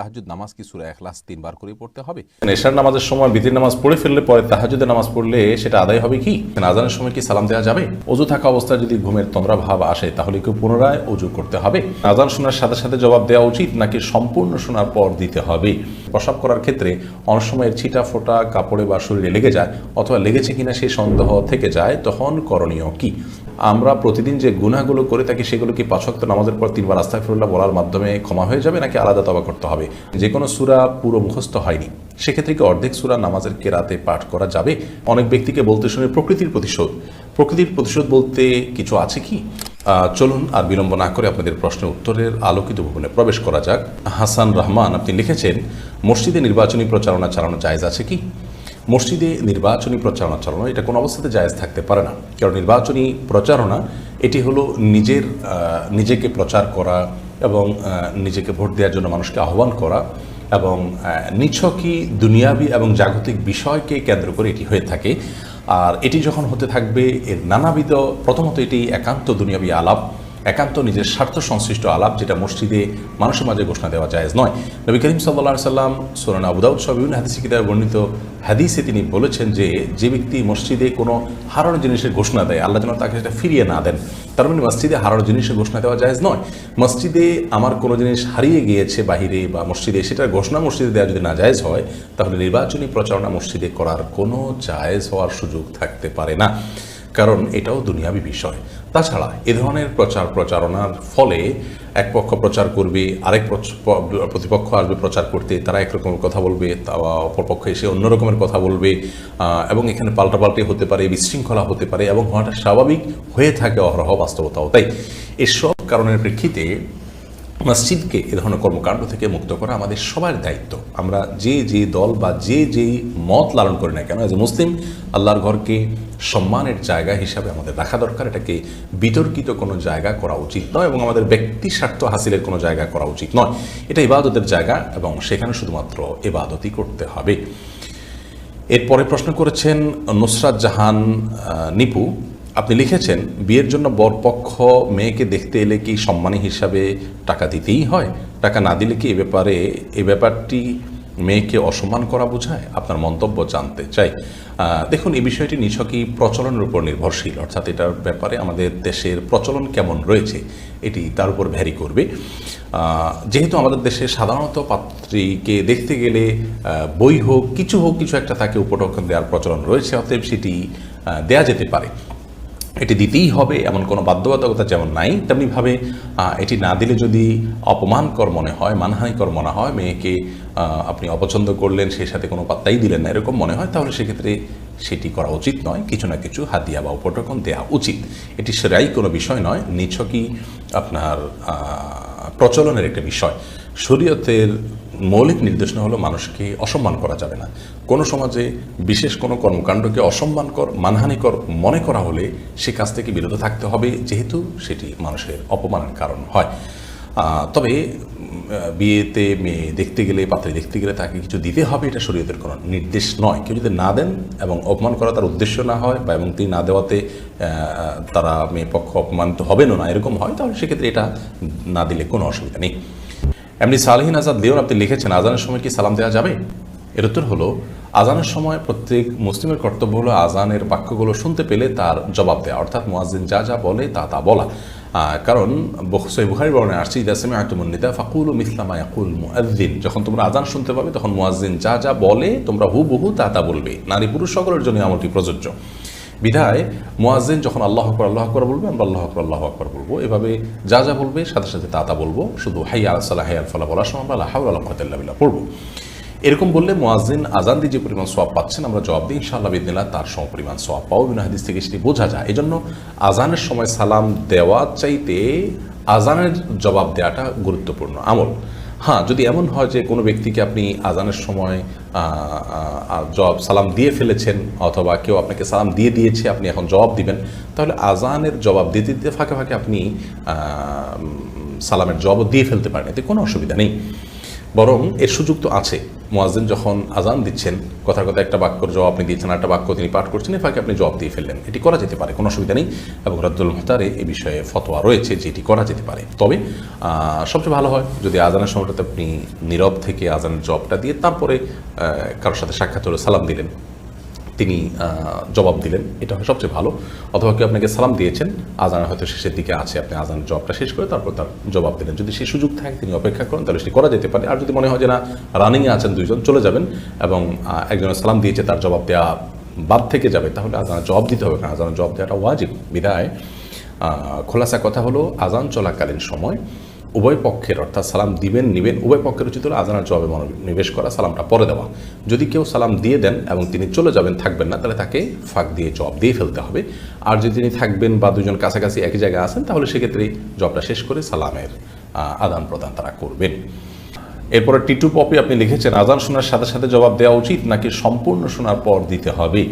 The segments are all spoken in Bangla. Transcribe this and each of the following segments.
তাহাজুদ নামাজ কি সুরা এখলাস তিনবার করে পড়তে হবে? এশার নামাজের সময় বিধির নামাজ পড়ে ফেললে পরে তাহাজুদের নামাজ পড়লে সেটা আদায় হবে কি? আজানের সময় কি সালাম দেওয়া যাবে? অজু থাকা অবস্থায় যদি ঘুমের তন্দ্রা ভাব আসে, তাহলে কি পুনরায় অজু করতে হবে? আজান শোনার সাথে সাথে জবাব দেওয়া উচিত নাকি সম্পূর্ণ শোনার পর দিতে হবে? প্রসাব করার ক্ষেত্রে অনেক সময় ছিটা ফোটা কাপড়ে বা শরীরে লেগে যায়, অথবা লেগেছে কিনা সেই সন্দেহ থেকে যায়, তখন করণীয় কি? আমরা প্রতিদিন যে গুনাহগুলো করে থাকি সেগুলো কি পাঁচক্ত নামাজের পর তিনবার আস্তাফিরুল্লাহ বলার মাধ্যমে ক্ষমা হয়ে যাবে নাকি আলাদা তবা করতে হবে? যে কোনো সুরা পুরো মুখস্থ হয়নি। সেক্ষেত্রে কি অর্ধেক সুরা নামাজের কেরাতে পাঠ করা যাবে? অনেক ব্যক্তিকে বলতে শুনে প্রকৃতির প্রতিশোধ। প্রকৃতির প্রতিশোধ বলতে কিছু আছে কি? চলুন আর বিলম্ব না করে আপনাদের প্রশ্নের উত্তরের আলোকিত ভবনে প্রবেশ করা যাক। হাসান রহমান, আপনি লিখেছেন, মসজিদে নির্বাচনী প্রচারণা চালানো জায়েজ আছে কি? মসজিদে নির্বাচনী প্রচারণা চালানো, এটা কোনো অবস্থাতে জায়েজ থাকতে পারে না। কারণ নির্বাচনী প্রচারণা, এটি হলো নিজের নিজেকে প্রচার করা এবং নিজেকে ভোট দেওয়ার জন্য মানুষকে আহ্বান করা এবং নিছকই দুনিয়াবি এবং জাগতিক বিষয়কে কেন্দ্র করে এটি হয়ে থাকে। আর এটি যখন হতে থাকবে, এর নানাবিধ, প্রথমত এটি একান্ত দুনিয়াবি আলাপ। একান্ত নিজের স্বার্থ সংশ্লিষ্ট আলাপ যেটা মসজিদে মানুষের মাঝে ঘোষণা দেওয়া জায়েজ নয়। নবী করিম সাল্লা সাল্লাম সোরান আবুদাউদ সহ বিভিন্ন হাদিস কিতাবে বর্ণিত হাদিসে তিনি বলেছেন যে যে ব্যক্তি মসজিদে কোনো হারানো জিনিসের ঘোষণা দেয়, আল্লাহ যেন তাকে সেটা ফিরিয়ে না দেন। তার মানে মসজিদে হারানো জিনিসের ঘোষণা দেওয়া জায়েজ নয়। মসজিদে আমার কোনো জিনিস হারিয়ে গিয়েছে বাহিরে বা মসজিদে, সেটার ঘোষণা মসজিদে দেওয়া যদি না জায়েজ হয়, তাহলে নির্বাচনী প্রচারণা মসজিদে করার কোনো জায়েজ হওয়ার সুযোগ থাকতে পারে না। কারণ এটাও দুনিয়াবি বিষয়। তাছাড়া এ ধরনের প্রচার প্রচারণার ফলে এক পক্ষ প্রচার করবে, আরেক প্রতিপক্ষ আসবে প্রচার করতে, তারা একরকমের কথা বলবে, তা অপর পক্ষ এসে অন্য রকমের কথা বলবে এবং এখানে পাল্টাপাল্টি হতে পারে, বিশৃঙ্খলা হতে পারে, এবং হওয়াটা স্বাভাবিক হয়ে থাকে অহরহ বাস্তবতাও। তাই এসব কারণের প্রেক্ষিতে মসজিদকে এ ধরনের কর্মকাণ্ড থেকে মুক্ত করা আমাদের সবার দায়িত্ব। আমরা যে যে দল বা যে যে মত লালন করি না কেন এজ এ মুসলিম আল্লাহর ঘরকে সম্মানের জায়গা হিসাবে আমাদের রাখা দরকার। এটাকে বিতর্কিত কোনো জায়গা করা উচিত নয় এবং আমাদের ব্যক্তি স্বার্থ হাসিলের কোনো জায়গা করা উচিত নয়। এটা ইবাদতের জায়গা এবং সেখানে শুধুমাত্র ইবাদতই করতে হবে। এরপরে প্রশ্ন করেছেন নুসরাত জাহান নিপু আপনি লিখেছেন, বিয়ের জন্য বরপক্ষ মেয়েকে দেখতে এলে কি সম্মানী হিসাবে টাকা দিতেই হয়? টাকা না দিলে কি এ ব্যাপারে, এ ব্যাপারটি মেয়েকে অসম্মান করা বোঝায়? আপনার মন্তব্য জানতে চাই। দেখুন, এই বিষয়টি নিছকই প্রচলনের উপর নির্ভরশীল। অর্থাৎ এটার ব্যাপারে আমাদের দেশের প্রচলন কেমন রয়েছে, এটি তার উপর ভ্যারি করবে। যেহেতু আমাদের দেশে সাধারণত পাত্রীকে দেখতে গেলে বই হোক, কিছু হোক, কিছু একটা তাকে উপটক্ষণ দেওয়ার প্রচলন রয়েছে, অতএব সেটি দেয়া যেতে পারে। এটি দিতেই হবে, এমন কোনো বাধ্যবাধকতা যেমন নাই তেমনিভাবে এটি না দিলে যদি অপমানকর মনে হয়, মানহানিকর মনে হয়, মেয়েকে আপনি অপছন্দ করলেন সেই সাথে কোনো পাত্তাই দিলেন না, এরকম মনে হয়, তাহলে সেক্ষেত্রে সেটি করা উচিত নয়, কিছু না কিছু হাত হাতিয়া বা উপটকন দেওয়া উচিত। এটি সেরাই কোনো বিষয় নয়, নিছকই আপনার প্রচলনের একটা বিষয়। শরীয়তের মৌলিক নির্দেশনা হলো মানুষকে অসম্মান করা যাবে না। কোনো সমাজে বিশেষ কোনো কর্মকাণ্ডকে অসম্মান কর মানহানিকর মনে করা হলে সে কাছ থেকে বিরত থাকতে হবে, যেহেতু সেটি মানুষের অপমানের কারণ হয়। তবে বিয়েতে, মেয়ে দেখতে গেলে, পাত্রে দেখতে গেলে তাকে কিছু দিতে হবে, এটা শরীয়তের কোনো নির্দেশ নয়। কেউ যদি না দেন এবং অপমান করা তার উদ্দেশ্য না হয় বা এবং তিনি না দেওয়াতে তারা মেয়ে পক্ষ অপমানিত হবেন না, এরকম হয়, তাহলে সেক্ষেত্রে এটা না দিলে কোনো অসুবিধা নেই। এমনি সালহীন আজাদ লিওন, আপনি লিখেছেন, আজানের সময় কি সালাম দেওয়া যাবে? এর উত্তর হলো, আজানের সময় প্রত্যেক মুসলিমের কর্তব্য হলো আজানের বাক্যগুলো শুনতে পেলে তার জবাব দেওয়া অর্থাৎ মুয়াজ্জিন যা যা বলে তা তা বলা। কারণ সই বুহারি বর্ণে আসছি ইদাসেমে আয়তুমন্নিতা ফাকুল ও মিসলামা ইয়াকুল মুআদ্দিন যখন তোমরা আজান শুনতে পাবে, তখন মুয়াজ্জিন যা যা বলে, তোমরা হুবহু তা তা বলবে। নারী পুরুষ সকলের জন্য আমলটি প্রযোজ্য। বিধায় মুয়াজ্জিন যখন আল্লাহ আকবর আল্লাহ আকবর বলবে, আমরা আল্লাহ আকবর আল্লাহ আকবর বলব। এভাবে যা যা বলবে, সাথে সাথে তা তা বলব। শুধু হাই আলসাল্লাহ হাই আলফাল্লাহ বলার সময় আমরা আল্লাহ আল্লাহ পড়ব। এরকম বললে মুয়াজ্জিন আজান যে পরিমাণ সোয়াব পাচ্ছেন, আমরা জবাব দিই, ইনশাআল্লাহ বিদিল্লাহ তার সম পরিমাণ সোয়াব পাবো বিনা হাদিস থেকে সেটি বোঝা যায়। এই জন্য আজানের সময় সালাম দেওয়া চাইতে আজানের জবাব দেওয়াটা গুরুত্বপূর্ণ আমল। হ্যাঁ যদি এমন হয় যে কোনো ব্যক্তিকে আপনি আজানের সময় জবাব সালাম দিয়ে ফেলেছেন অথবা কেউ আপনাকে সালাম দিয়ে দিয়েছে, আপনি এখন জবাব দিবেন, তাহলে আজানের জবাব দিতে দিতে ফাঁকে ফাঁকে আপনি সালামের জবাব দিয়ে ফেলতে পারেন, এতে কোনো অসুবিধা নেই। বরং এর সুযোগ তো আছে। মোয়াজ্জেন যখন আজান দিচ্ছেন কথা কথা একটা বাক্যর জবাব আপনি দিয়েছেন একটা বাক্য তিনি পাঠ করছেন, এফাকে ফাঁকে আপনি জবাব দিয়ে ফেললেন। এটি করা যেতে পারে, কোনো অসুবিধা নেই। এবং রাদ্দুল মুহতারে এ বিষয়ে ফতোয়া রয়েছে যে এটি করা যেতে পারে। তবে সবচেয়ে ভালো হয় যদি আজানের সময়টাতে আপনি নীরব থেকে আজানের জবটা দিয়ে তারপরে কারোর সাথে সাক্ষাৎ হলে, সালাম দিলেন। তিনি জবাব দিলেন। এটা হয় সবচেয়ে ভালো। অথবা কেউ আপনাকে সালাম দিয়েছেন, আজান হয়তো শেষের দিকে আছে, আপনি আজান জবটা শেষ করে তারপর তার জবাব দিলেন। যদি সেই সুযোগ থাকে, তিনি অপেক্ষা করেন, তাহলে সেটি করা যেতে পারে। আর যদি মনে হয় যে না রানিংয়ে আছেন দুইজন, চলে যাবেন এবং একজনের সালাম দিয়েছে, তার জবাব দেওয়া বাদ থেকে যাবে, তাহলে আজানের জবাব দিতে হবে। কারণ আজানের জবাব দেওয়াটা ওয়াজিব, বিদায়। খোলাসা কথা হলো, আজান চলাকালীন সময় উভয় পক্ষের অর্থাৎ সালাম দিবেন, নিবেন, উভয় পক্ষের উচিত হলো আজানার জবাবে মনোনিবেশ করা, সালামটা পরে দেওয়া। যদি কেউ সালাম দিয়ে দেন এবং তিনি চলে যাবেন, থাকবেন না, তাহলে তাকে ফাঁক দিয়ে জবাব দিয়ে ফেলতে হবে। আর যদি তিনি থাকবেন বা দুজন কাছাকাছি একই জায়গায় আছেন, তাহলে সেক্ষেত্রে জবটা শেষ করে সালামের আদান প্রদান তারা করবেন। এরপরে টিটু পপি আপনি লিখেছেন, আজান শোনার সাথে সাথে জবাব দেওয়া উচিত নাকি সম্পূর্ণ শোনার পর দিতে হবে?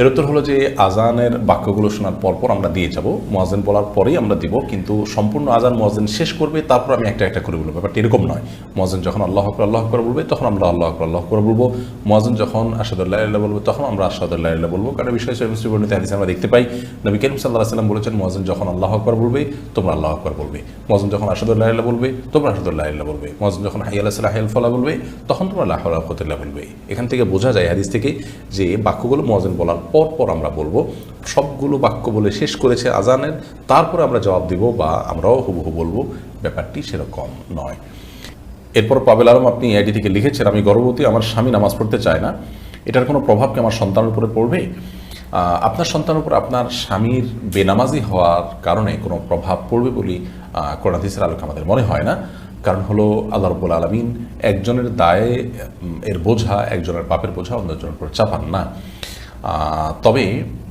এর উত্তর হলো যে আজানের বাক্যগুলো শোনার পর পর আমরা দিয়ে যাব। মোয়াজেন বলার পরেই আমরা দিব, কিন্তু সম্পূর্ণ আজান মোয়াজেন শেষ করবে, তারপর আমি একটা একটা করে বলব। ব্যাপারটা এরকম নয়। মোয়াজেন যখন আল্লাহ আকবর আল্লাহ আকবর বলবে, তখন আমরা আল্লাহ আকবর আল্লাহ আকবর বলব। মোয়াজেন যখন আসাদুল্লাহ আল্লাহ বলবে, তখন আমরা আসাদুল্লাহ আল্লাহ বলব। কারণ বিষয় মুসলিম বর্ণিত হাদিসে আমরা দেখতে পাই, নবী করিম সাল্লাহ সাল্লাম বলেছেন মোয়াজেন যখন আল্লাহ আকবর বলবে, তোমরা আল্লাহ আকবর বলবে। মোয়াজেন যখন আসাদুল্লাহ আল্লাহ বলবে, তোমরা আসাদুল্লাহ আল্লাহ বলবে। মোয়াজেন যখন হাই আল্লাহ সাল্লাহ ফলা বলবে, তখন তোমরা আল্লাহ রহমতুল্লাহ বলবে। এখান থেকে বোঝা যায় হাদিস থেকে যে বাক্যগুলো মোয়াজেন বলার পর পর আমরা বলব, সবগুলো বাক্য বলে শেষ করেছে আজানের, তারপরে আমরা জবাব দিব বা আমরাও হুবহু বলব, ব্যাপারটি সেরকম নয়। এরপর পাবেল আলম, আপনি আইডি থেকে লিখেছেন, আমি গর্ভবতী, আমার স্বামী নামাজ পড়তে চায় না। এটার কোনো প্রভাব কি আমার সন্তানের উপরে পড়বে? আপনার সন্তানের উপর আপনার স্বামীর বেনামাজি হওয়ার কারণে কোনো প্রভাব পড়বে বলে করোনাদিসের আলোকে আমাদের মনে হয় না। কারণ হলো, আল্লাহ রব্বুল আলমিন একজনের দায়ে এর বোঝা, একজনের পাপের বোঝা অন্যজনের উপর চাপান না। তবে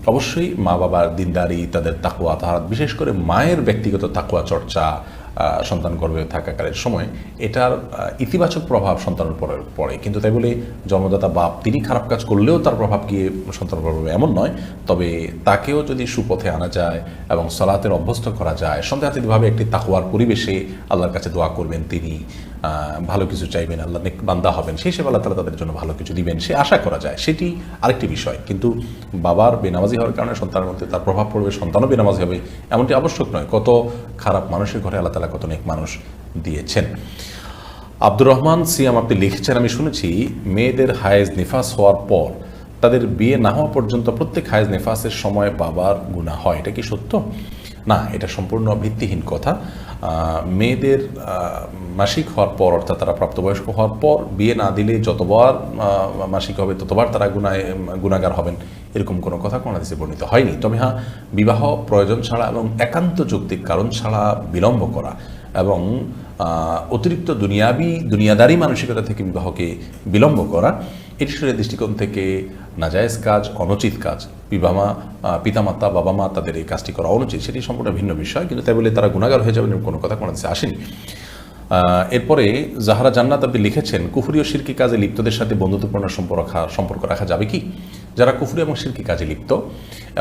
অবশ্যই মা বাবার দিনদারি তাদের তাকুয়া তাহার বিশেষ করে মায়ের ব্যক্তিগত তাকুয়া চর্চা সন্তান গর্ভে থাকাকালের সময়, এটার ইতিবাচক প্রভাব সন্তানের উপরে পড়ে। কিন্তু তাই বলে, জন্মদাতা বাপ, তিনি খারাপ কাজ করলেও তার প্রভাব গিয়ে সন্তান পড়বে এমন নয়। তবে তাকেও যদি সুপথে আনা যায় এবং সলাতের অভ্যস্ত করা যায়, সন্দেহাতীতভাবে একটি তাকুয়ার পরিবেশে আল্লাহর কাছে দোয়া করবেন তিনি ভালো কিছু চাইবেন, আল্লাহ বান্দা হবেন, সেই হিসেবে আল্লাহ তালা তাদের জন্য ভালো কিছু দিবেন, সে আশা করা যায়। সেটি আরেকটি বিষয়। কিন্তু বাবার বেনামাজি হওয়ার কারণে সন্তানের মধ্যে তার প্রভাব পড়বে, সন্তানও বেনামাজি হবে, এমনটি আবশ্যক নয়। কত খারাপ মানুষের ঘরে আল্লাহ তালা কত অনেক মানুষ দিয়েছেন। আব্দুর রহমান সিয়াম, আপনি লিখেছেন, আমি শুনেছি, মেয়েদের হায়েজ নিফাস হওয়ার পর তাদের বিয়ে না হওয়া পর্যন্ত প্রত্যেক হায়েজ নিফাসের সময় বাবার গুণা হয়। এটা কি সত্য? না, এটা সম্পূর্ণ ভিত্তিহীন কথা। মেয়েদের মাসিক হওয়ার পর, অর্থাৎ তারা প্রাপ্তবয়স্ক হওয়ার পর, বিয়ে না দিলে যতবার মাসিক হবে, ততবার তারা গুণায় গুণাগার হবেন। এরকম কোনো কথা কোনো দেশে বর্ণিত হয়নি। তবে হ্যাঁ বিবাহ প্রয়োজন ছাড়া এবং একান্ত যৌক্তিক কারণ ছাড়া বিলম্ব করা এবং অতিরিক্ত দুনিয়াবি, দুনিয়াদারি মানসিকতা থেকে বিবাহকে বিলম্ব করা এটি শরীরের দৃষ্টিকোণ থেকে নাজায়েজ কাজ, অনুচিত কাজ, বিবামা পিতামাতা বাবা মা তাদের এই কাজটি করা অনুচিত, সেটি সম্পূর্ণ ভিন্ন বিষয়, কিন্তু তাই বলে তারা গুণাগার হয়ে যাবেন কোনো কথা কোনো দেশে আসেনি এরপরে জাহারা জান্নাত আপনি লিখেছেন, কুফুরি ও কাজে লিপ্তদের সাথে বন্ধুত্বপূর্ণ সম্পর্ক রাখা সম্পর্ক রাখা যাবে কি? যারা কুফুরি এবং শিরকি কাজে লিপ্ত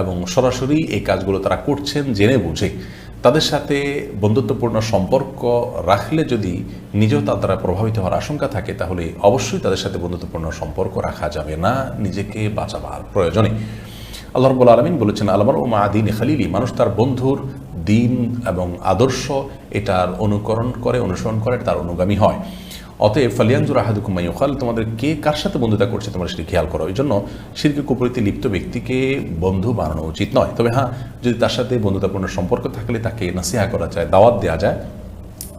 এবং সরাসরি এই কাজগুলো তারা করছেন জেনে বুঝে। তাদের সাথে বন্ধুত্বপূর্ণ সম্পর্ক রাখলে যদি নিজেও তার দ্বারা প্রভাবিত হওয়ার আশঙ্কা থাকে, তাহলে অবশ্যই তাদের সাথে বন্ধুত্বপূর্ণ সম্পর্ক রাখা যাবে না, নিজেকে বাঁচাবার প্রয়োজনে। আল্লাহ রব্বুল আলমিন বলেছেন আলমার ও মা আদিন খালিলি মানুষ তার বন্ধুর দিন এবং আদর্শ এটার অনুকরণ করে, অনুসরণ করে তার অনুগামী হয়। অতএব ফালিয়ানজুর আহাদুকুমাই ওখাল তোমাদের কে কার সাথে বন্ধুতা করছে তোমরা সেটি খেয়াল করো। এই জন্য শিরকে কুপরিতে লিপ্ত ব্যক্তিকে বন্ধু বানানো উচিত নয়। তবে হ্যাঁ যদি তার সাথে বন্ধুতাপূর্ণ সম্পর্ক থাকলে তাকে নাসিহা করা যায়, দাওয়াত দেওয়া যায়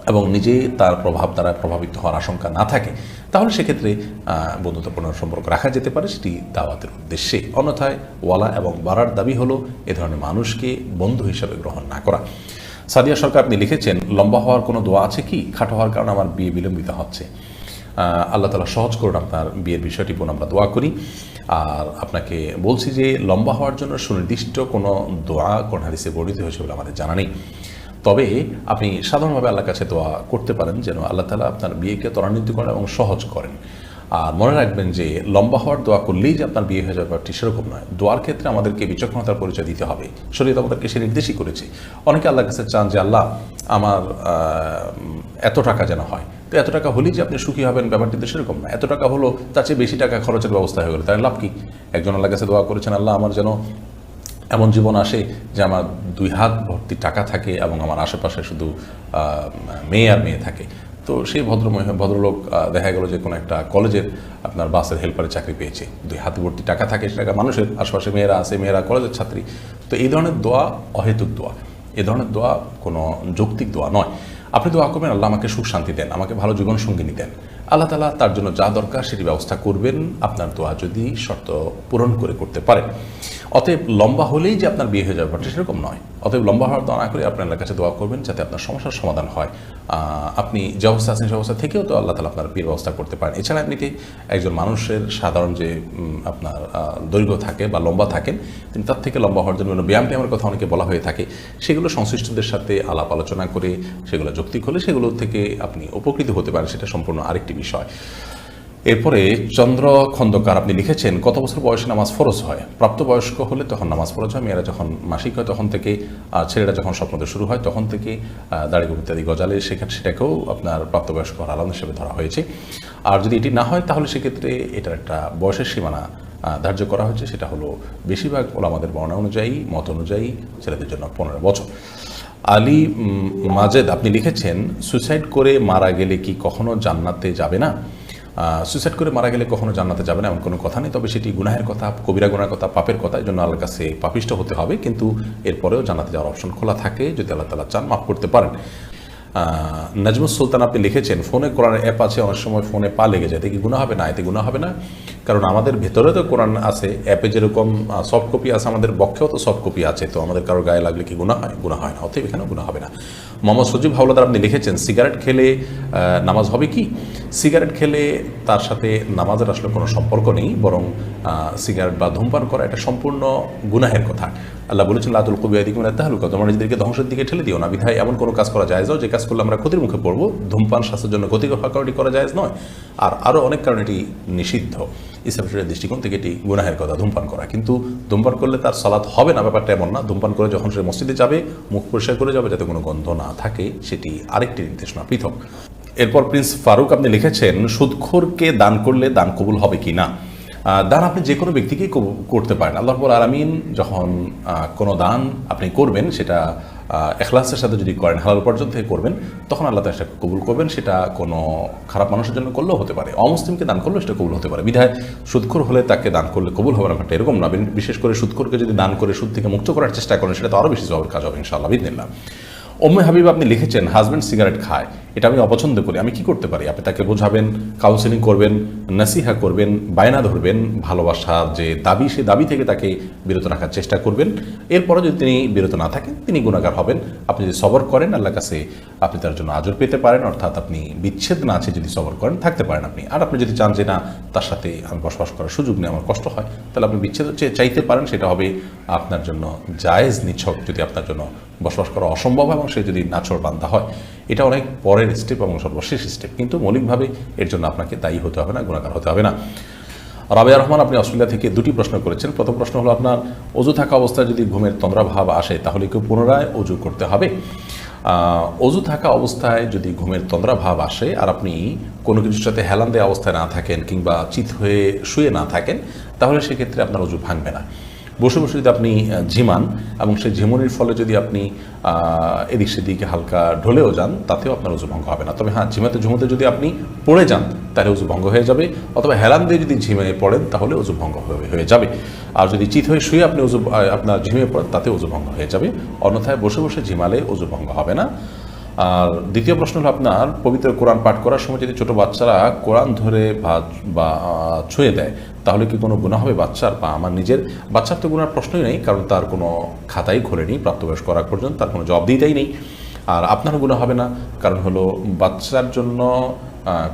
এবং নিজে তার প্রভাব দ্বারা প্রভাবিত হওয়ার আশঙ্কা না থাকে, তাহলে সেক্ষেত্রে বন্ধুত্বপূর্ণ সম্পর্ক রাখা যেতে পারে, সেটি দাওয়াতের উদ্দেশ্যে। অন্যথায় ওয়ালা এবং বাড়ার দাবি হলো, এ ধরনের মানুষকে বন্ধু হিসাবে গ্রহণ না করা। সাদিয়া সরকার আপনি লিখেছেন, লম্বা হওয়ার কোনো দোয়া আছে কি? খাটো হওয়ার কারণে আমার বিয়ে বিলম্বিত হচ্ছে। আল্লাহ তালা সহজ করুন আপনার বিয়ের বিষয়টি, বোন, আমরা দোয়া করি। আর আপনাকে বলছি যে, লম্বা হওয়ার জন্য সুনির্দিষ্ট কোনো দোয়া কোন হাদিসে বর্ণিত হয়েছে বলে আমাদের জানা নেই। তবে আপনি সাধারণভাবে আল্লাহর কাছে দোয়া করতে পারেন যেন আল্লাহ তালা আপনার বিয়েকে ত্বরান্বিত করেন এবং সহজ করেন। আর মনে রাখবেন যে লম্বা হওয়ার দোয়া করলেই যে আপনার বিয়ে হয়ে যাবে ব্যাপারটি সেরকম নয়। দোয়ার ক্ষেত্রে আমাদেরকে বিচক্ষণতার পরিচয় দিতে হবে। শরীর আমাদেরকে সে নির্দেশই করেছে। অনেকে আল্লাহর কাছে চান যে, আল্লাহ, আমার এত টাকা যেন হয়। তো এত টাকা হলেই যে আপনি সুখী হবেন, ব্যাপারটি তো সেরকম না। এত টাকা হলো, তার চেয়ে বেশি টাকা খরচের ব্যবস্থা হয়ে গেলো। তাই লাভ কি? একজন আল্লাহ কাছে দোয়া করেছেন, আল্লাহ, আমার যেন এমন জীবন আসে যে আমার দুই হাত ভর্তি টাকা থাকে এবং আমার আশেপাশে শুধু মেয়ে আর মেয়ে থাকে। তো সেই ভদ্র ভদ্রলোক দেখা গেল যে কোনো একটা কলেজের আপনার বাসের হেল্পারের চাকরি পেয়েছে। দুই হাতে ভর্তি টাকা থাকে সে টাকা মানুষের, আশেপাশে মেয়েরা আছে, মেয়েরা কলেজের ছাত্রী। তো এই ধরনের দোয়া অহেতুক দোয়া। এ ধরনের দোয়া কোনো যৌক্তিক দোয়া নয়। আপনি দোয়া করবেন, আল্লাহ আমাকে সুখ শান্তি দেন, আমাকে ভালো জীবন সঙ্গিনী দেন। আল্লাহ তালা তার জন্য যা দরকার সেটি ব্যবস্থা করবেন। আপনার দোয়া যদি শর্ত পূরণ করে করতে পারে। অতএব লম্বা হলেই যে আপনার বিয়ে হয়ে যাবে ব্যাপারটা সেরকম নয়। অতএব লম্বা হওয়ার দোয়া না করে আপনি আল্লাহর কাছে দোয়া করবেন যাতে আপনার সমস্যার সমাধান হয়। আপনি যে অবস্থা আছেন সে অবস্থা থেকেও তো আল্লাহ তালা আপনার বিয়ের ব্যবস্থা করতে পারেন। এছাড়া এমনিতে একজন মানুষের সাধারণ যে আপনার দৈর্ঘ্য থাকে বা লম্বা থাকেন, তিনি তার থেকে লম্বা হওয়ার জন্য ব্যায়াম ট্যায়ামের কথা অনেকে বলা হয়ে থাকে। সেগুলো সংশ্লিষ্টদের সাথে আলাপ আলোচনা করে, সেগুলো যৌক্তিক হলে সেগুলো থেকে আপনি উপকৃত হতে পারেন। সেটা সম্পূর্ণ আরেকটি বিষয়। এরপরে চন্দ্র খন্দকার আপনি লিখেছেন, কত বছর বয়সে নামাজ ফরজ হয়? প্রাপ্তবয়স্ক হলে তখন নামাজ ফরজ হয়, মেয়েরা যখন মাসিক হয় তখন থেকে, আর ছেলেরা যখন স্বপ্নতে শুরু হয় তখন থেকে দাড়ি ইত্যাদি গজালে সেখানে সেটাকেও আপনার প্রাপ্তবয়স্ক হওয়ার আলাদা হিসেবে ধরা হয়েছে। আর যদি এটি না হয় তাহলে সেক্ষেত্রে এটার একটা বয়সের সীমানা ধার্য করা হয়েছে। সেটা হলো বেশিরভাগ ওলামাদের বর্ণনা অনুযায়ী, মত অনুযায়ী ছেলেদের জন্য পনেরো বছর। আলী মাজেদ, আপনি লিখেছেন, সুইসাইড করে মারা গেলে কি কখনো জান্নাতে যাবে না? সুসাইড করে মারা গেলে কখনো জান্নাতে যাবে না, এমন কোনো কথা নেই। তবে সেটি গুনাহের কথা, কবিরা গুনার কথা, পাপের কথা এই জন্য আল্লাহর কাছে পাপিষ্ট হতে হবে। কিন্তু এরপরেও জান্নাতে যাওয়ার অপশন খোলা থাকে, যদি আল্লাহ তালা চান, মাফ করতে পারেন। নাজমুল সুলতান, আপনি লিখেছেন, ফোনে কোরআনের অ্যাপ আছে, অনেক সময় ফোনে পা লেগে যায়। এতে কি গুণা হবে? না, এতে গুণা হবে না। কারণ আমাদের ভেতরে তো কোরআন আছে, অ্যাপে যেরকম সফট কপি আছে, আমাদের পক্ষেও তো সফট কপি আছে, তো আমাদের কারও গায়ে লাগলে কি গুণা হয়? গুণা হয় না, অতএব এখানেও গুণা হবে না। মোহাম্মদ সজিব হাওলাদার আপনি লিখেছেন, সিগারেট খেলে নামাজ হবে কি? সিগারেট খেলে তার সাথে নামাজের আসলে কোনো সম্পর্ক নেই, বরং সিগারেট বা ধূমপান করা এটা সম্পূর্ণ গুনাহের কথা। আল্লাহ বলেছেন লাতুল কবি আদিকে মানে তাহলুকা তোমরা নিজেদেরকে ধ্বংসের দিকে ঠেলে দিও না। বিধায় এমন কোনো কাজ করা যায় যে কাজ করলে আমরা ক্ষতির মুখে পড়ব। ধূমপান, স্বাস্থ্যের জন্য ক্ষতিকর হওয়ার কারণে এটি করা যায় নয়। আর আরও অনেক কারণ এটি নিষিদ্ধ। ইসলাম শরীরের দৃষ্টিকোণ থেকে এটি গুনাহের কথা, ধূমপান করা। কিন্তু ধূমপান করলে তার সালাত হবে না, ব্যাপারটা এমন না। ধূমপান করে যখন সে মসজিদে যাবে, মুখ পরিষ্কার করে যাবে, যাতে কোনো গন্ধ না থাকে, সেটি আরেকটি নির্দেশনা পৃথক। এরপর প্রিন্স ফারুক আপনি লিখেছেন, সুদখোরকে দান করলে দান কবুল হবে কি না দান আপনি যে কোনো ব্যক্তিকেই করতে পারেন। আল্লাহ রব্বুল আলমিন যখন কোনো দান আপনি করবেন, সেটা এখলাসের সাথে যদি করেন, হালাল উপার্জন থেকে করবেন, তখন আল্লাহ তালা সেটা কবুল করবেন। সেটা কোনো খারাপ মানুষের জন্য করলেও হতে পারে। অমুসলিমকে দান করলেও সেটা কবুল হতে পারে। বিধায় সুদখোর হলে তাকে দান করলে কবুল হবে না এরকম না। বিশেষ করে সুদখোরকে যদি দান করে সুদ থেকে মুক্ত করার চেষ্টা করেন, সেটা তো আরও বেশি জবের কাজ হবে, ইনশাআল্লাহ বিদিনিল্লাহ ওম্মে হাবিব আপনি লিখেছেন হাজব্যান্ড সিগারেট খায়। এটা আমি অপছন্দ করি। আমি কি করতে পারি? আপনি তাকে বোঝাবেন কাউন্সেলিং করবেন নাসিহা করবেন, বায়না ধরবেন ভালোবাসার যে দাবি সেই দাবি থেকে তাকে বিরত রাখার চেষ্টা করবেন। এরপরও যদি তিনি বিরত না থাকেন, তিনি গুণাগার হবেন। আপনি যদি সবর করেন, আল্লাহর কাছে আপনি তার জন্য আজর পেতে পারেন, অর্থাৎ আপনি বিচ্ছেদ না আছে যদি সবর করেন, থাকতে পারেন আপনি। আর আপনি যদি চান যে, না, তার সাথে আমি বসবাস করার সুযোগ নেই আমার কষ্ট হয়, তাহলে আপনি বিচ্ছেদ চাইতে পারেন, সেটা হবে আপনার জন্য জায়েজ, নিছক যদি আপনার জন্য বসবাস করা অসম্ভব এবং সে যদি নাছর বান্ধা হয়। এটা অনেক পরের স্টেপ এবং সর্বশেষ স্টেপ কিন্তু মৌলিকভাবে এর জন্য আপনাকে দায়ী হতে হবে না গুণাকার হতে হবে না। রাবিয়া রহমান, আপনি অস্ট্রেলিয়া থেকে দুটি প্রশ্ন করেছেন। প্রথম প্রশ্ন হলো আপনার, অজু থাকা অবস্থায় যদি ঘুমের তন্দ্রাভাব আসে, তাহলে কি পুনরায় অজু করতে হবে? অজু থাকা অবস্থায় যদি ঘুমের তন্দ্রাভাব আসে আর আপনি কোনো কিছুর সাথে হেলান দেওয়া অবস্থায় না থাকেন কিংবা চিত হয়ে শুয়ে না থাকেন, তাহলে সেক্ষেত্রে আপনার অজু ভাঙবে না। বসে বসে যদি আপনি ঝিমান এবং সেই ঝিমনির ফলে যদি আপনি এদিক সেদিকে হালকা ঢলেও যান, তাতেও আপনার উজু ভঙ্গ হবে না। তবে হ্যাঁ ঝিমাতে ঝুমোতে যদি আপনি পড়ে যান, তাহলে উজু ভঙ্গ হয়ে যাবে। অথবা হেলান দিয়ে যদি ঝিমিয়ে পড়েন, তাহলে উজু ভঙ্গ হয়ে- যাবে। আর যদি চিত হয়ে শুয়ে আপনি উজু আপনার ঝিমিয়ে পড়েন তাতে উজু ভঙ্গ হয়ে যাবে। অন্যথায় বসে বসে ঝিমালে উজু ভঙ্গ হবে না। আর দ্বিতীয় প্রশ্ন হলো আপনার, পবিত্র কোরআন পাঠ করার সময় যদি ছোট বাচ্চারা কোরআন ধরে বা ছুঁয়ে দেয়, তাহলে কি কোনো গুণা হবে বাচ্চার? বা আমার নিজের? বাচ্চার তো গুণার প্রশ্নই নেই, কারণ তার কোনো খাতাই খোলেনি প্রাপ্তবয়স্ক করার পর্যন্ত তার কোনো জবাব দিতেই নেই। আর আপনারও গুণা হবে না, কারণ হলো বাচ্চার জন্য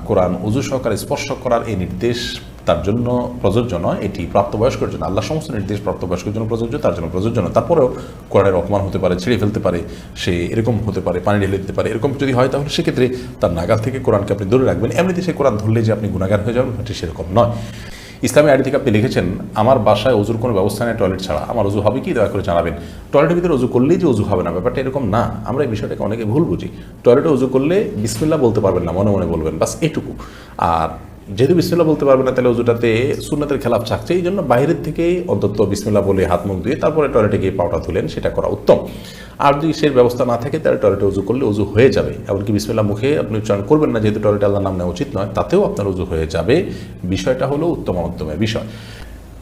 কোরআন উজু সহকারে স্পর্শ করার এই নির্দেশ তার জন্য প্রযোজ্য নয়, এটি প্রাপ্তবয়স্কের জন্য। আল্লাহ সমস্ত নির্দেশ প্রাপ্তবয়স্কের জন্য প্রযোজ্য, তার জন্য প্রযোজ্য নয়। তারপরেও কোরআনের অপমান হতে পারে, ছিঁড়ে ফেলতে পারে, সে এরকম হতে পারে, পানি ঢেলে দিতে পারে, এরকম যদি হয় তাহলে সেক্ষেত্রে তার নাগাল থেকে কোরআনকে আপনি দূরে রাখবেন। এমনিতে সে কোরআন ধরলে যে আপনি গুণাগার হয়ে যাবেন ব্যাপারটি সেরকম নয়। ইসলামী আইডি থেকে আপনি লিখেছেন, আমার বাসায় অজুর কোনো ব্যবস্থা নেই টয়লেট ছাড়া। আমার অজু হবে কি? দয়া করে জানাবেন। টয়লেটের ভিতরে অজু করলেই যে অজু হবে না, ব্যাপারটা এরকম না। আমরা এই বিষয়টাকে অনেকে ভুল বুঝি। টয়লেটে অজু করলে বিসমিল্লা বলতে পারবেন না, মনে মনে বলবেন, বাস এটুকু। আর যেহেতু বিসমিল্লা বলতে পারবে না, তাহলে অজুটাতে সুন্নতের খেলাফ থাকছে, এই জন্য বাইরের থেকেই অন্তত বিসমিল্লা বলে হাত মুখ ধুয়ে তারপরে টয়লেটে গিয়ে পাউটা তুলেন সেটা করা উত্তম। আর যদি সেই ব্যবস্থা না থাকে, তাহলে টয়লেটে উজু করলে উজু হয়ে যাবে। এমনকি বিসমিল্লা মুখে আপনি উচ্চারণ করবেন না, যেহেতু টয়লেটে আল্লাহ নাম নেওয়া উচিত নয়, তাতেও আপনার উজু হয়ে যাবে। বিষয়টা হলো উত্তম উত্তমের বিষয়।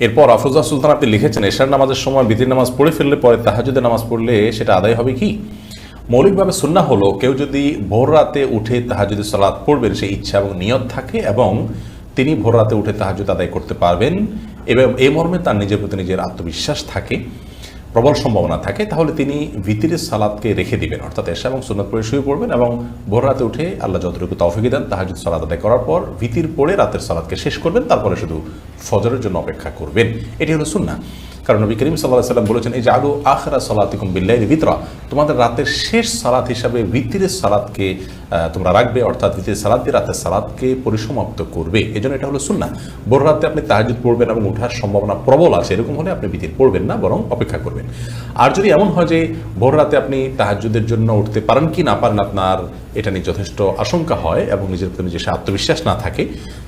এরপর আফরোজা সুলতান আপনি লিখেছেন, এশার নামাজের সময় বিধির নামাজ পড়ে ফেললে পরে তাহাজুদের নামাজ পড়লে সেটা আদায় হবে কি? মৌলিকভাবে সুন্না হলো কেউ যদি ভোর রাতে উঠে তাহাজুদের সালাত পড়বেন, সেই ইচ্ছা এবং নিয়ত থাকে এবং তিনি ভোর রাতে উঠে তাহাজুদ আদায় করতে পারবেন। এবং এ মর্মে তার নিজের প্রতি নিজের আত্মবিশ্বাস থাকে, প্রবল সম্ভাবনা থাকে। তাহলে তিনি ভিতিরের সালাদকে রেখে দিবেন, অর্থাৎ এশা এবং সুন্নত পড়ে শুয়ে পড়বেন এবং ভোর রাতে উঠে আল্লাহ যতটুকু তৌফিক দেন তাহাজুদ সালাদ আদায় করার পর ভিতির পড়ে রাতের সালাদকে শেষ করবেন। তারপরে শুধু ফজরের জন্য অপেক্ষা করবেন। এটি হলো সুন্না কারণ নবী করিম সাল্লাহ সাল্লাম বলেছেন, এই যে আলু আখরা সালাতিকুম বিল্লাইল ভিতরা তোমাদের রাতের শেষ সালাত হিসাবে ভিতিরের সালাদকে তোমরা রাখবে, অর্থাৎ ভিতিরের সালাদ দিয়ে রাতের সালাদকে পরিসমাপ্ত করবে। এই জন্য এটা হলো সুন্না বড় রাতে আপনি তাহাজুদ পড়বেন এবং ওঠার সম্ভাবনা প্রবল আছে। এরকম হলে আপনি ভিতির পড়বেন না, বরং অপেক্ষা করবেন। আর যদি এমন হয় যে ভোর রাতে আপনি তাহাজুদের জন্য উঠতে পারেন কি না পারেন আপনার এটা নিয়ে যথেষ্ট আশঙ্কা হয় এবং নিজের প্রতি নিজের আত্মবিশ্বাস না থাকে,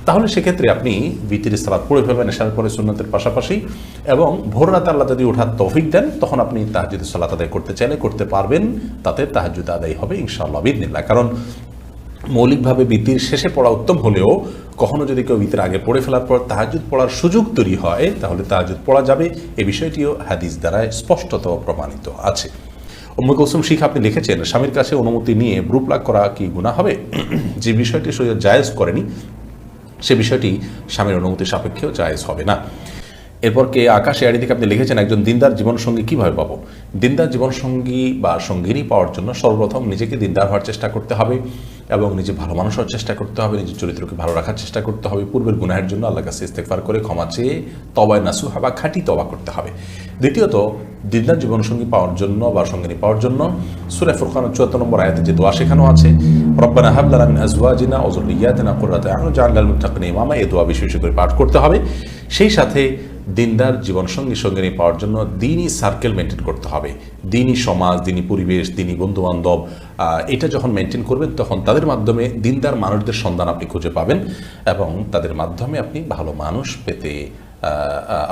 তাহলে সেক্ষেত্রে আপনি ভিতির সালাদ পড়ে ফেলবেন এসার পরে সুন্নতের পাশাপাশি এবং ভোর রাতে আল্লাহ যদি ওঠার তৌফিক দেন, তখন আপনি তাহাজুদের সালাত আদায় করতে চাইলে করতে পারবেন, তাতে তাহাজুদ আদায় হবে ইনশাআল্লাহ বিদিনিল্লাহ কারণ মৌলিকভাবে বৃত্তির শেষে পড়া উত্তম হলেও কখনো যদি কেউ বৃত্তির আগে পড়ে ফেলার পর তাহাজুদ পড়ার সুযোগ তৈরি হয়, তাহলে তাহাজুদ পড়া যাবে। এ বিষয়টিও হাদিস দ্বারা স্পষ্টত প্রমাণিত আছে। উম্মে কৌসুম শিখ, আপনি লিখেছেন স্বামীর কাছে অনুমতি নিয়ে ব্রুপ্লাগ করা কি গুণা হবে? যে বিষয়টি শরীর জায়েজ করেনি, সে বিষয়টি স্বামীর অনুমতি সাপেক্ষেও জায়েজ হবে না। এরপর কে আকাশ এয়ারি থেকে আপনি লিখেছেন, একজন দিনদার জীবনসঙ্গী কীভাবে পাবো? দিনদার জীবনসঙ্গী বা সঙ্গিনী পাওয়ার জন্য সর্বপ্রথম নিজেকে দিনদার হওয়ার চেষ্টা করতে হবে। এবং নিজে ভালো মানুষ হওয়ার চেষ্টা করতে হবে, নিজের চরিত্রকে ভালো রাখার চেষ্টা করতে হবে। পূর্বের গুনাহের জন্য আল্লাহ কাছে ইস্তেকফার করে ক্ষমা চেয়ে তবায় নাসু বা খাঁটি তবা করতে হবে। দ্বিতীয়ত, দিনদার জীবনসঙ্গী পাওয়ার জন্য বা সঙ্গিনী পাওয়ার জন্য সুরে ফুরখান চুয়াত্তর নম্বর আয়াতে যে দোয়া শেখানো আছে, রব্বানা হাবলানা মিন আজওয়াজিনা ওয়া যুররিয়াতিনা কুররাতা আ'ইউন জাআলনাল মুত্তাকিনা ইমামা এই দোয়া বেশি বেশি করে পাঠ করতে হবে। সেই সাথে দিনদার জীবন সঙ্গী জীবনসঙ্গী নিয়ে পাওয়ার জন্য দিনই সার্কেল মেনটেন করতে হবে। দিনই সমাজ, দিনই পরিবেশ, দিনই বন্ধুবান্ধব এটা যখন মেনটেন করবেন তখন তাদের মাধ্যমে দিনদার মানুষদের সন্ধান আপনি খুঁজে পাবেন এবং তাদের মাধ্যমে আপনি ভালো মানুষ পেতে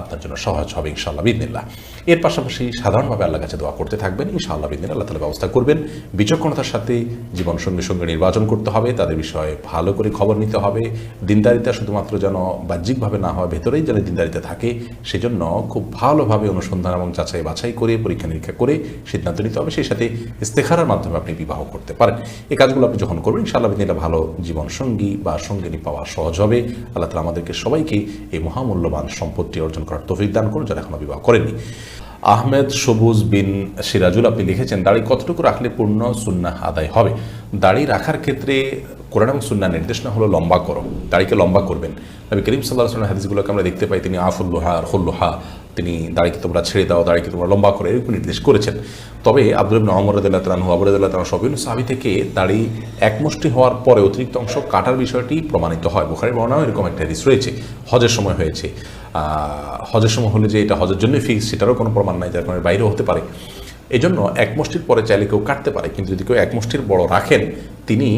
আপনার জন্য সহজ হবে, ইনশাআল্লাহ, বিদিনিল্লাহ। এর পাশাপাশি সাধারণভাবে আল্লাহ কাছে দোয়া করতে থাকবেন, ইনশাআল্লাহ বিদিন আল্লাহ তালা ব্যবস্থা করবেন। বিচক্ষণতার সাথে জীবন সঙ্গে সঙ্গে নির্বাচন করতে হবে, তাদের বিষয়ে ভালো করে খবর নিতে হবে। দিনদারিতা শুধুমাত্র যেন বাহ্যিকভাবে না হয়, ভেতরেই যেন দিনদারিতা থাকে, সেজন্য খুব ভালোভাবে অনুসন্ধান এবং যাচাই বাছাই করে, পরীক্ষা নিরীক্ষা করে সিদ্ধান্ত নিতে হবে। সেই সাথে ইস্তেখারার মাধ্যমে আপনি বিবাহ করতে পারেন। এই কাজগুলো আপনি যখন করবেন, ইনশাআল্লাহ বিদিন ভালো জীবন সঙ্গী বা সঙ্গিনী পাওয়া সহজ হবে। আল্লাহ তালা আমাদেরকে সবাইকে এই মহামূল্যবান সম্পত্তি অর্জন করার তৌফিক দান করুন যারা এখনও বিবাহ করেননি। আহমেদ সবুজ বিন সিরাজুল আপনি লিখেছেন, দাড়ি কতটুকু রাখলে পূর্ণ সুন্না আদায় হবে? দাড়ি রাখার ক্ষেত্রে কোরআন এবং সুন্না নির্দেশনা হলো লম্বা করো, দাড়িকে লম্বা করবেন। নবী করিম সাল্লাহ হাদিসগুলোকে আমরা দেখতে পাই, তিনি আফুল্লোহা আর হল্লোহা তিনি দাড়িকে তোমরা ছেড়ে দাও, দাড়িকে তোমরা লম্বা করে, এরকম নির্দেশ করেছেন। তবে আব্দুল ইবনে অমর রদুল্লাহ তালাহু আবরদুল্লাহ তালাহ সবিন সাহাবি থেকে দাড়ি একমুষ্টি হওয়ার পরে অতিরিক্ত অংশ কাটার বিষয়টি প্রমাণিত হয়। বুখারি বর্ণাও এরকম একটা হাদিস রয়েছে, হজের সময় হয়েছে। হজের সময় হলে যে এটা হজের জন্যই ফিক্স সেটারও কোনো প্রমাণ নাই, যার কারণে বাইরেও হতে পারে। এই জন্য এক মুষ্টির পরে চাইলে কেউ কাটতে পারে, কিন্তু যদি কেউ এক মুষ্টির বড় রাখেন, তিনি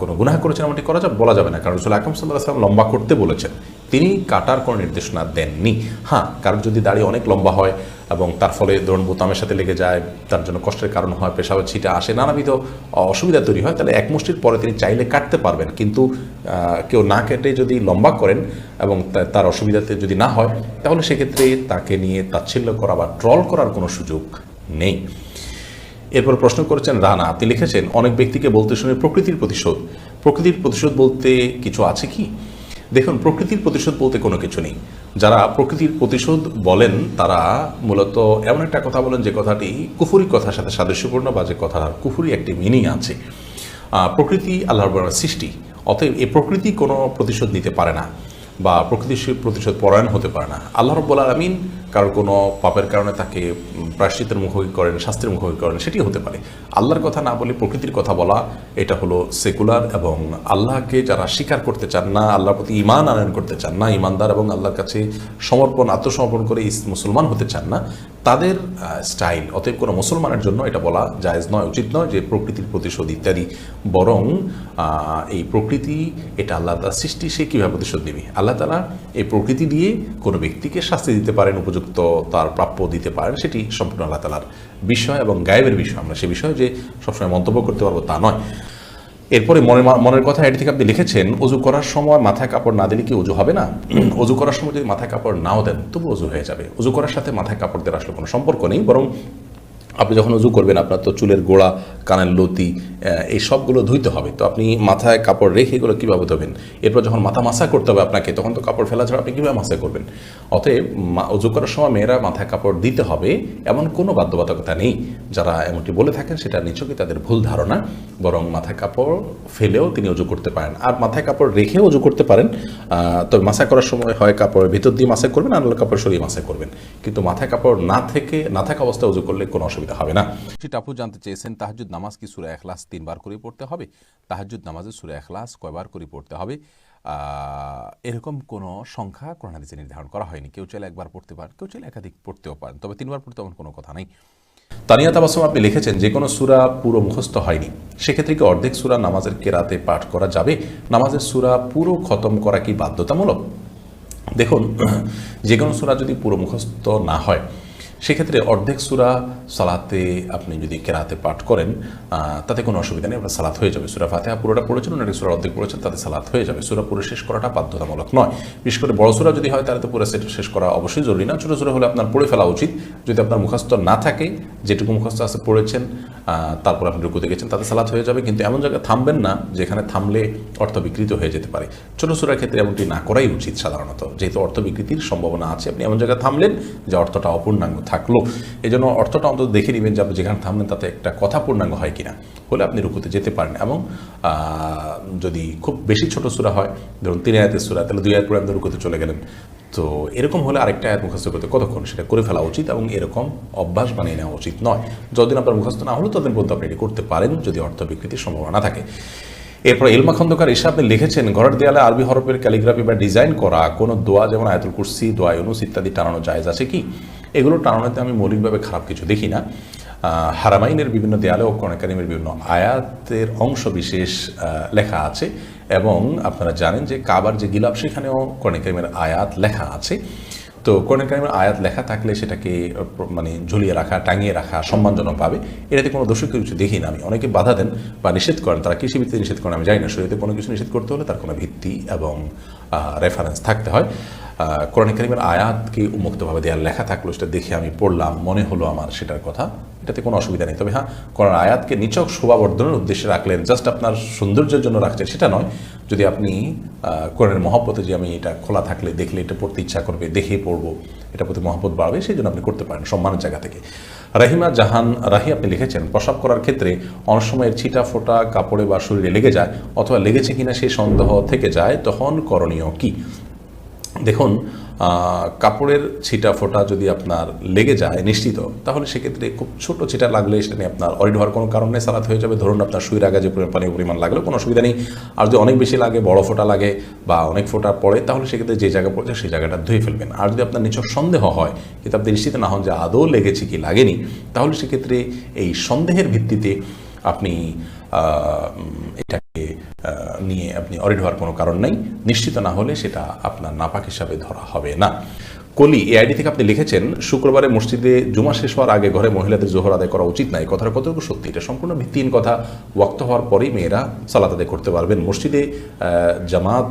কোনো গুনাহ করেছেন এমনটি করা যাবে, বলা যাবে না। কারণ রসুল আকরম সাল্লাহ সাল্লাম লম্বা করতে বলেছেন। তিনি কাটার কোনো নির্দেশনা দেননি। হ্যাঁ কারণ যদি দাড়ি অনেক লম্বা হয় এবং তার ফলে ধরুন বোতামের সাথে লেগে যায়, তার জন্য কষ্টের কারণ হয় পেশাবের ছিটা আসে, নানাবিধ অসুবিধা তৈরি হয়, তাহলে এক মুষ্টির পরে তিনি চাইলে কাটতে পারবেন। কিন্তু কেউ না কেটে যদি লম্বা করেন এবং তার অসুবিধাতে যদি না হয়, তাহলে সেক্ষেত্রে তাকে নিয়ে তাচ্ছিল্য করা বা ট্রল করার কোনো সুযোগ নেই। এরপর প্রশ্ন করেছেন রানা আপনি লিখেছেন, অনেক ব্যক্তিকে বলতে শুনে প্রকৃতির প্রতিশোধ। প্রকৃতির প্রতিশোধ বলতে কিছু আছে কি? দেখুন, প্রকৃতির প্রতিশোধ বলতে কোনো কিছু নেই। যারা প্রকৃতির প্রতিশোধ বলেন, তারা মূলত এমন একটা কথা বলেন যে কথাটি কুফুরি কথার সাথে সাদৃশ্যপূর্ণ বা যে কথার কুফুরি একটি মিনিং আছে। প্রকৃতি আল্লাহর সৃষ্টি। অতএব এই প্রকৃতি কোনো প্রতিশোধ নিতে পারে না বা প্রকৃতির প্রতিশোধ পরায়ণ হতে পারে না। আল্লাহ রব্বুল আলমিন কারোর কোনো পাপের কারণে তাকে উম, প্রায়শ্চিতের মুখোমুখি করেন শাস্ত্রের মুখোমুখি করেন সেটি হতে পারে। আল্লাহর কথা না বলে প্রকৃতির কথা বলা এটা হলো সেকুলার এবং আল্লাহকে যারা স্বীকার করতে চান না আল্লাহর প্রতি ইমান আনয়ন করতে চান না ইমানদার এবং আল্লাহর কাছে সমর্পণ আত্মসমর্পণ করে মুসলমান হতে চান না তাদের স্টাইল অতএব কোনো মুসলমানের জন্য এটা বলা জায়েজ নয় উচিত নয় যে প্রকৃতির প্রতিশোধ ইত্যাদি। বরং এই প্রকৃতি এটা আল্লাহ তার সৃষ্টি সে কীভাবে প্রতিশোধ নেবে? আল্লাহ তালা এই প্রকৃতি দিয়ে কোনো ব্যক্তিকে শাস্তি দিতে পারেন উপযুক্ত তার প্রাপ্য দিতে পারেন, সেটি সম্পূর্ণ আল্লাহ তালার বিষয় এবং গায়েবের বিষয়। আমরা সে বিষয়ে যে সবসময় মন্তব্য করতে পারব তা নয়। এরপরে মনের মনের কথা এটি থেকে আপনি লিখেছেন অজু করার সময় মাথায় কাপড় না দিলে কি অজু হবে না? অজু করার সময় যদি মাথায় কাপড় নাও দেন, তবু অজু হয়ে যাবে। অজু করার সাথে মাথায় কাপড় দেওয়ার আসলে কোনো সম্পর্ক নেই, বরং আপনি যখন উজু করবেন, আপনার তো চুলের গোড়া, কানের লতি এই সবগুলো ধুইতে হবে। তো আপনি মাথায় কাপড় রেখে এগুলো কীভাবে ধোবেন? এরপর যখন মাথা মাসা করতে হবে আপনাকে, তখন তো কাপড় ফেলা ছাড়া আপনি কীভাবে মাসা করবেন? অতএব উজু করার সময় মেয়েরা মাথায় কাপড় দিতে হবে, এমন কোনো বাধ্যবাধকতা নেই। যারা এমনটি বলে থাকেন, সেটা নিছকই তাদের ভুল ধারণা, বরং মাথায় কাপড় ফেলেও তিনি উজু করতে পারেন। আর মাথায় কাপড় রেখেও উজু করতে পারেন। তবে মাসা করার সময় হয় কাপড়ের ভিতর দিয়ে মাসা করবেন, আর কাপড় সরিয়ে মাসা করবেন। কিন্তু মাথায় কাপড় না থেকে, না থাকা অবস্থায় উজু করলে কোনো অসুবিধা হবে না। সেটা আপু জানতে চেয়েছেন তাহাজুদ নামাজ কি সুরা এখলাস তিনবার করে পড়তে হবে? তাহাজুদ নামাজে সুরা এখলাস কয়বার করে পড়তে হবে? এরকম কোনো সংখ্যা কোরআন হাদিসে নির্ধারণ করা হয়নি। কেউ চাইলে একবার পড়তে পারেন কেউ চাইলে একাধিক পড়তেও পারেন, তবে তিনবার পড়তে এমন কোনো কথা নেই। তানিয়া তাবাসম আপনি লিখেছেন, যে কোনো সুরা পুরো মুখস্থ হয়নি। সেক্ষেত্রে কি অর্ধেক সুরা নামাজের কেরাতে পাঠ করা যাবে? নামাজের সুরা পুরো খতম করা কি বাধ্যতামূলক? দেখুন, যে কোনো সুরা যদি পুরো মুখস্থ না হয় সেক্ষেত্রে অর্ধেক সুরা সালাতে আপনি যদি কেরাতে পাঠ করেন তাতে কোনো অসুবিধা নেই, আপনার সালাত হয়ে যাবে। সুরা ফাতেহা পুরোটা পড়েছেন অনেক সুরা অর্ধেক পড়েছেন, তাতে সালাত হয়ে যাবে। সুরা পুরো শেষ করাটা বাধ্যতামূলক নয়। বিশেষ করে বড় সুরা যদি হয়, তাহলে তো পুরো সেট শেষ করা অবশ্যই জরুরি না। ছোটো সুরা হলে আপনার পড়ে ফেলা উচিত। যদি আপনার মুখস্থ না থাকে, যেটুকু মুখস্থ আছে পড়েছেন তারপর আপনি রুকুতে গেছেন, তাতে সালাত হয়ে যাবে। কিন্তু এমন জায়গায় থামবেন না, যেখানে থামলে অর্থ বিকৃত হয়ে যেতে পারে। ছোটো সুরার ক্ষেত্রে এমনটি না করাই উচিত সাধারণত। যেহেতু অর্থ বিকৃতির সম্ভাবনা আছে, আপনি এমন জায়গায় থামলেন যে অর্থটা অপূর্ণাঙ্গ থাকল। এই জন্য অর্থটা অন্তত দেখে নেবেন যে আপনি যেখানে থামলেন তাতে একটা কথা পূর্ণাঙ্গ হয় কিনা। হলে আপনি রুকুতে যেতে পারেন এবং যদি খুব বেশি ছোট সুরা হয়, ধরুন তিন আয়াতের সুরা, তাহলে দুই আয়াত করে আপনি রুকুতে চলে গেলেন। তো এরকম হলে আরেকটা আয়াত মুখস্থ করতে কতক্ষণ? সেটা করে ফেলা উচিত এবং এরকম অভ্যাস বানিয়ে নেওয়া উচিত নয়। যতদিন আপনার মুখস্থ না হলো, ততদিন পর্যন্ত আপনি এটি করতে পারেন যদি অর্থ বিকৃতির সম্ভাবনা থাকে। এরপর এলমা খন্দকার এসে আপনি লিখেছেন, ঘরের দেয়ালে আরবি হরফের ক্যালিগ্রাফি বা ডিজাইন করা, কোনো দোয়া যেমন আয়াতুল কুরসি, দোয়া ইউনুস ইত্যাদি টানানো জায়েজ আছে কি? এগুলো টানানোতে আমি মৌলিকভাবে খারাপ কিছু দেখি না। হারামাইনের বিভিন্ন দেয়ালে ও কর্ণকারিমের বিভিন্ন আয়াতের অংশ বিশেষ লেখা আছে এবং আপনারা জানেন যে কাবার যে গিলাপ, সেখানেও কর্ণকারিমের আয়াত লেখা আছে। তো কোরআন কারিমের আয়াত লেখা থাকলে সেটাকে মানে ঝুলিয়ে রাখা, টাঙিয়ে রাখা সম্মানজনক পাবে এটাতে কোনো দোষী কিছু দেখি না আমি। অনেকে বাধা দেন বা নিষেধ করেন, তারা কৃষি ভিত্তিতে নিষেধ করেন, আমি জানি না শরীরে কোনো কিছু নিষেধ করতে হলে তার কোনো ভিত্তি এবং রেফারেন্স থাকতে হয়। কোরআন কারিমের আয়াতকে উন্মুক্তভাবে দেওয়ার লেখা থাকল, সেটা দেখে আমি পড়লাম, মনে হলো আমার সেটার কথা। এটাতে কোনো অসুবিধা নেই। তবে হ্যাঁ কোরআন আয়াতকে নিচক শোভাবর্ধনের উদ্দেশ্যে রাখলেন। জাস্ট আপনার সৌন্দর্যের জন্য রাখছেন, সেটা নয়। যদি আপনি কোরআনের মহব্বতে যে আমি এটা খোলা থাকলে, দেখলে, এটা পড়তে ইচ্ছা করবে, দেখে পড়ব এটা প্রতি মহব্বত বাড়বে, সেই জন্য আপনি করতে পারেন সম্মানের জায়গা থেকে। রাহিমা জাহান, রাহি আপনি লিখেছেন, প্রসাব করার ক্ষেত্রে অনেক সময় ছিটা ফোটা কাপড়ে বা শরীরে লেগে যায়, অথবা লেগেছে কিনা সেই সন্দেহ থেকে যায়, তখন করণীয় কি? দেখুন কাপড়ের ছিটা ফোটা যদি আপনার লেগে যায় নিশ্চিত, তাহলে সেক্ষেত্রে খুব ছোট ছিটা লাগলে সেটা নিয়ে আপনার অরিড হওয়ার কোনো কারণে সালাত হয়ে যাবে। ধরুন আপনার সুইয়ের আগে যে পরিমাণ পানি পরিমাণ লাগলে, কোনো অসুবিধা নেই। আর যদি অনেক বেশি লাগে, বড় ফোঁটা লাগে বা অনেক ফোঁটা পড়ে, তাহলে সেক্ষেত্রে যে জায়গা পড়ছে সেই জায়গাটা ধুয়ে ফেলবেন। আর যদি আপনার নিচক সন্দেহ হয় কিন্তু আপনি নিশ্চিত না হন যে আদৌ লেগেছে কি লাগেনি, তাহলে সেক্ষেত্রে এই সন্দেহের ভিত্তিতে আপনি এটাকে নিয়ে আপনি অরিড হওয়ার কোনো কারণ নেই। নিশ্চিত না হলে সেটা আপনার নাপাক হিসাবে ধরা হবে না। কলি, এই আইডি থেকে আপনি লিখেছেন, শুক্রবারে মসজিদে জুমা শেষ হওয়ার আগে ঘরে মহিলাদের জোহর আদায় করা উচিত নয় কথাটা কতটুকু সত্যি। এটা সম্পূর্ণ ভিত্তিহীন কথা। ওয়াক্ত হওয়ার পরেই মেয়েরা সালাত আদায় করতে পারবেন। মসজিদে জামাত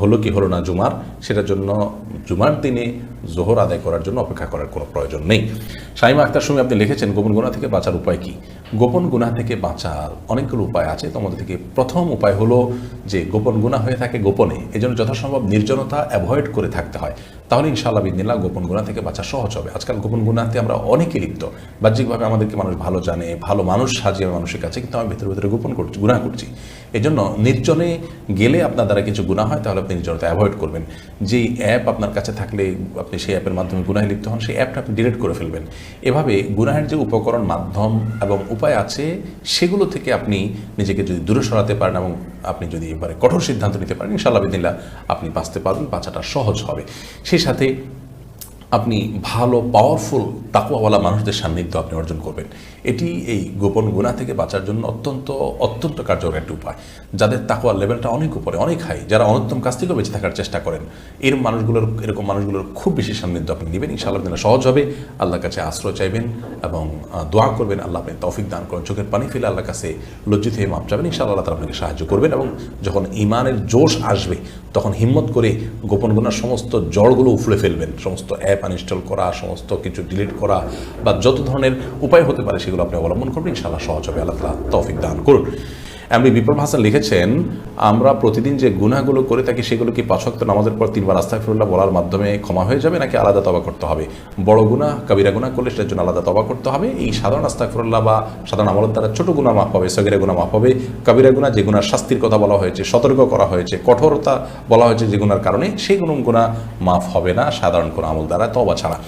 হলো কি হলো না জুমার, সেটার জন্য জুমার দিনে জোহর আদায় করার জন্য অপেক্ষা করার কোনো প্রয়োজন নেই। শাইমা আক্তার সময় আপনি লিখেছেন, গোপন গুণা থেকে বাঁচার উপায় কি? গোপন গুণা থেকে বাঁচার অনেকগুলো উপায় আছে। তোমাদের থেকে প্রথম উপায় হলো যে গোপন গুণা হয়ে থাকে গোপনে। এজন্য যথাসম্ভব নির্জনতা অ্যাভয়েড করে থাকতে হয়। তাহলে ইনশাআল্লাহ বিদিনিল্লাহ গোপন গুণা থেকে বাঁচা সহজ হবে। আজকাল গোপন গুণাতে আমরা অনেকে লিপ্ত। বাহ্যিকভাবে আমাদেরকে মানুষ ভালো জানে, ভালো মানুষ সাজিয়ে মানুষের কাছে কিন্তু আমি ভেতরে ভেতরে গোপন করছি গুণা করছি। এজন্য নির্জনে গেলে আপনার দ্বারা কিছু গুণা হয়, তাহলে আপনি নির্জনতা অ্যাভয়েড করবেন। যেই অ্যাপ আপনার কাছে থাকলে আপনি সেই অ্যাপের মাধ্যমে গুনাহে লিপ্ত হন, সেই অ্যাপটা আপনি ডিলিট করে ফেলবেন। এভাবে গুনাহের যে উপকরণ, মাধ্যম এবং উপায় আছে, সেগুলো থেকে আপনি নিজেকে যদি দূরে সরাতে পারেন এবং আপনি যদি এবারে কঠোর সিদ্ধান্ত নিতে পারেন, ইনশাআল্লাহ বিদিল্লা আপনি বাঁচতে পারবেন, বাঁচাটা সহজ হবে। সেই সাথে আপনি ভালো পাওয়ারফুল তাকুয়াওয়ালা মানুষদের সান্নিধ্য আপনি অর্জন করবেন। এটি এই গোপন গুণা থেকে বাঁচার জন্য অত্যন্ত অত্যন্ত কার্যকর একটি উপায়। যাদের তাকুয়ার লেভেলটা অনেক উপরে, অনেক হাই যারা অনুত্তম কাছ থেকেও বেঁচে থাকার চেষ্টা করেন, এর মানুষগুলোর, এরকম মানুষগুলোর খুব বেশি সান্নিধ্য আপনি নেবেন। ইনশাআল্লাহ সহজ হবে। আল্লাহর কাছে আশ্রয় চাইবেন এবং দোয়া করবেন। আল্লাহ আপনি তৌফিক দান করেন। চোখের পানি ফেলে আল্লাহর কাছে লজ্জিত হয়ে মাপ চাবেন। ইনশাআল্লাহ আল্লাহ তাআলা আপনাকে সাহায্য করবেন এবং যখন ইমানের জোশ আসবে, তখন হিম্মত করে গোপন গুণার সমস্ত জড়গুলো উফলে ফেলবেন। সমস্ত অ্যাপ আনইনস্টল করা, সমস্ত কিছু ডিলিট করা বা যত ধরনের উপায় হতে পারে সেগুলো আপনি অবলম্বন করবেন। ইনশাআল্লাহ সহজ হবে। আল্লাহ তৌফিক দান করুন। এমনি বিপ্লব হাসান লিখেছেন, আমরা প্রতিদিন যে গুনাহগুলো করে থাকি সেগুলো কি পাঁচক্ত নামাজের পর তিনবার আস্তাগফিরুল্লাহ বলার মাধ্যমে ক্ষমা হয়ে যাবে, নাকি আলাদা তবা করতে হবে? বড় গুনাহ, কবিরা গুনাহ করলে সেটার জন্য আলাদা তবা করতে হবে। এই সাধারণ আস্তাগফিরুল্লাহ বা সাধারণ আমলের দ্বারা ছোট গুনাহ মাফ হবে, সগিরা গুনাহ মাফ হবে। কবিরা গুনাহ যে গুনার শাস্তির কথা বলা হয়েছে, সতর্ক করা হয়েছে, কঠোরতা বলা হয়েছে যে গুনার কারণে, সেই গুণ গুনাহ মাফ হবে না সাধারণ কোনো আমল দ্বারা তবা ছাড়া।